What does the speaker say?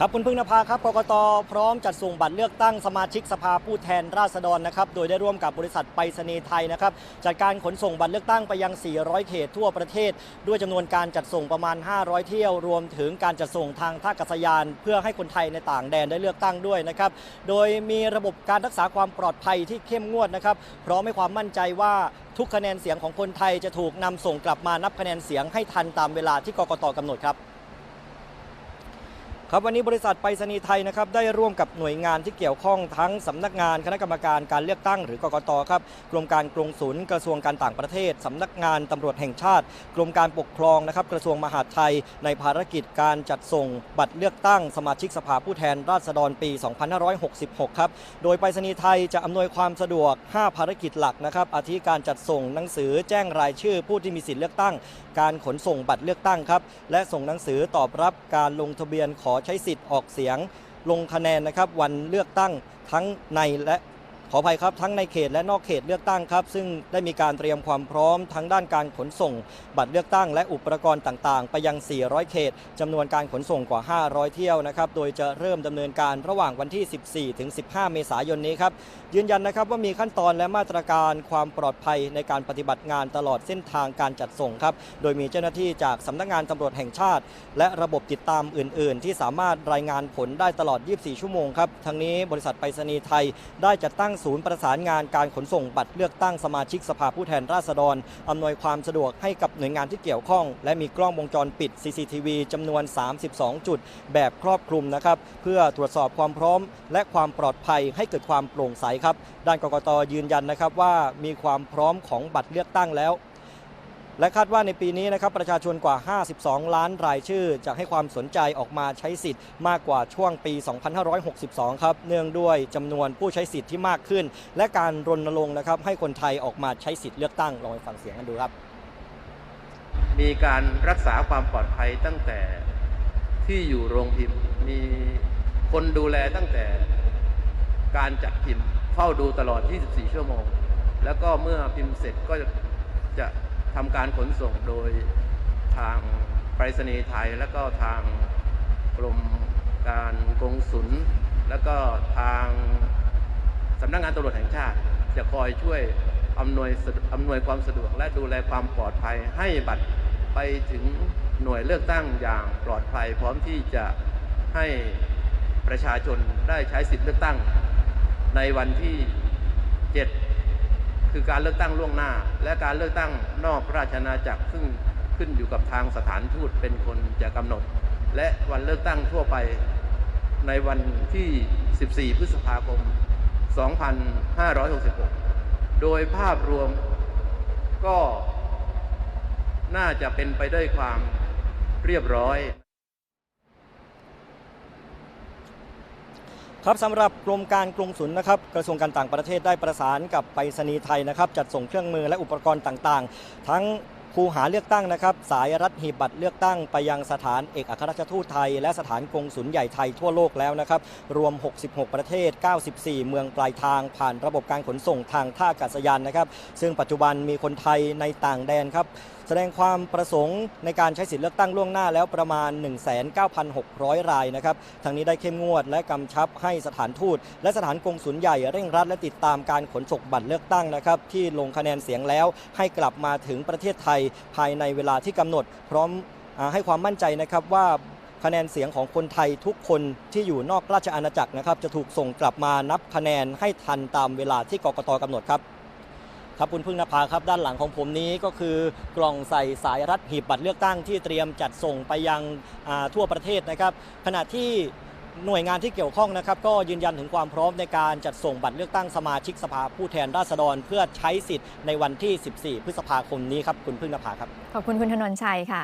ครับคุณพึ่งนภาครับกกตพร้อมจัดส่งบัตรเลือกตั้งสมาชิกสภาผู้แทนราษฎรนะครับโดยได้ร่วมกับบริษัทไปรษณีย์ไทยนะครับจัดการขนส่งบัตรเลือกตั้งไปยัง 400 เขตทั่วประเทศ ด้วยจำนวนการจัดส่งประมาณ 500 เที่ยวรวมถึงการจัดส่งทางท่าอากาศยาน เพื่อให้คนไทยในต่างแดนได้เลือกตั้งด้วยนะครับโดยมีระบบการรักษาความปลอดภัยที่เข้มงวดนะครับพร้อมให้ความมั่นใจว่าทุกคะแนนเสียงของคนไทยจะถูกนำส่งกลับมานับคะแนนเสียงให้ทันตามเวลาที่กกตกำหนดครับ ครับวันนี้บริษัทไปรษณีย์ไทยนะครับได้ร่วมกับหน่วยงานที่เกี่ยวข้องทั้งสำนักงานคณะกรรมการการเลือกตั้งหรือกกตครับกรมการกรงสุลกระทรวงการต่างประเทศสำนักงานตำรวจแห่งชาติ กรมการปกครองนะครับกระทรวงมหาดไทย ในภารกิจการจัดส่งบัตรเลือกตั้งสมาชิกสภาผู้แทนราษฎรปี 2566 ครับโดยไปรษณีย์ไทยจะอำนวยความสะดวก 5 ภารกิจหลักนะครับอาทิการจัดส่งหนังสือแจ้งรายชื่อผู้ที่มีสิทธิเลือกตั้ง การขนส่งบัตรเลือกตั้งครับและส่งหนังสือตอบรับการลงทะเบียนขอใช้สิทธิ์ออกเสียงลงคะแนนนะครับวันเลือกตั้งทั้งในและ ขออภัยครับทั้งในเขตและนอกเขตเลือกตั้งครับ ซึ่งได้มีการเตรียมความพร้อมทั้งด้านการขนส่ง บัตรเลือกตั้งและอุปกรณ์ต่างๆ ไปยัง 400 เขตจำนวนการขนส่งกว่า 500 เที่ยวนะครับ โดยจะเริ่มดำเนินการระหว่างวันที่ 14 ถึง 15 เมษายนนี้ครับ ยืนยันนะครับว่ามีขั้นตอนและมาตรการความปลอดภัยในการปฏิบัติงานตลอดเส้นทางการจัดส่งครับ โดยมีเจ้าหน้าที่จากสำนักงานตำรวจแห่งชาติ และระบบติดตามอื่น ๆ ที่สามารถรายงานผลได้ตลอด 24 ชั่วโมงครับ ทั้งนี้บริษัทไปรษณีย์ไทยได้จัดตั้งศูนย์ประสานงานการขนส่งบัตรเลือกตั้งสมาชิกสภาผู้แทนราษฎร อำนวยความสะดวกให้กับหน่วยงานที่เกี่ยวข้อง และมีกล้องวงจรปิด CCTV จำนวน 32 จุด แบบครอบคลุมนะครับเพื่อตรวจสอบความพร้อม และความปลอดภัยให้เกิดความโปร่งใสครับ ด้านกกตยืนยันนะครับว่ามีความพร้อมของบัตรเลือกตั้งแล้ว และคาดว่าในปีนี้นะครับประชาชนกว่า 52 ล้านรายชื่อ จะให้ความสนใจออกมาใช้สิทธิ์มากกว่าช่วงปี 2562 ครับ เนื่องด้วยจำนวนผู้ใช้สิทธิ์ที่มากขึ้น และการรณรงค์นะครับให้คนไทยออกมาใช้สิทธิ์เลือกตั้ง ลองไปฟังเสียงกันดูครับ มีการรักษาความปลอดภัยตั้งแต่ที่อยู่โรงพิมพ์ มีคนดูแลตั้งแต่การจัดพิมพ์เฝ้าดูตลอด 24 ชั่วโมง แล้วก็เมื่อพิมพ์เสร็จก็จะ ทำการขนส่งโดยทางไปรษณีย์ไทย แล้วก็ทางกรมการกงสุลแล้วก็ทางสำนักงานตำรวจแห่งชาติ จะคอยช่วยอำนวยอำนวยความสะดวกและดูแลความปลอดภัยให้บัตรไปถึงหน่วยเลือกตั้งอย่างปลอดภัย พร้อมที่จะให้ประชาชนได้ใช้สิทธิเลือกตั้งในวันที่ 7 คือการเลือกตั้งล่วงหน้า และการเลือกตั้งนอกราชอาณาจักรซึ่งขึ้นอยู่กับทางสถานทูตเป็นคนจะกำหนด และวันเลือกตั้งทั่วไปในวันที่ 14 พฤษภาคม 2566 โดยภาพรวมก็น่าจะเป็นไปด้วยความเรียบร้อย ครับสำหรับกรมการกงสุลนะครับกระทรวงการต่างประเทศได้ประสานกับไปรษณีย์ไทยนะครับจัดส่งเครื่องมือและอุปกรณ์ต่างๆ ทั้ง คูหาเลือกตั้งนะครับ สายรัดหีบบัตรเลือกตั้งไปยังสถานเอกอัครราชทูตไทย และสถานกงสุลใหญ่ไทยทั่วโลกแล้วนะครับ รวม 66 ประเทศ 94 เมืองปลายทาง ผ่านระบบการขนส่งทางท่าอากาศยานนะครับ ซึ่งปัจจุบันมีคนไทยในต่างแดนครับแสดงความประสงค์ในการใช้สิทธิเลือกตั้งล่วงหน้าแล้วประมาณ 19,600 รายนะครับ ทางนี้ได้เข้มงวดและกำชับให้สถานทูต และสถานกงสุลใหญ่เร่งรัดและติดตามการขนส่งบัตรเลือกตั้งนะครับที่ลงคะแนนเสียงแล้วให้กลับมาถึงประเทศไทยภายในเวลาที่กำหนด พร้อมให้ความมั่นใจนะครับว่าคะแนนเสียงของคนไทยทุกคนที่อยู่นอกราชอาณาจักรนะครับ จะถูกส่งกลับมานับคะแนนให้ทันตามเวลาที่กกตกำหนดครับครับคุณพึ่งนภาครับด้านหลังของผมนี้ก็คือกล่องใส่สายรัดหีบบัตรเลือกตั้งที่เตรียมจัดส่งไปยังทั่วประเทศนะครับ ขณะที่ หน่วยงานที่เกี่ยวข้องนะครับก็ยืนยันถึงความพร้อมในการจัดส่งบัตรเลือกตั้งสมาชิกสภาผู้แทนราษฎร เพื่อใช้สิทธิ์ในวันที่ 14 พฤษภาคมนี้ครับคุณพึ่งนภาครับ ขอบคุณคุณธนนชัยค่ะ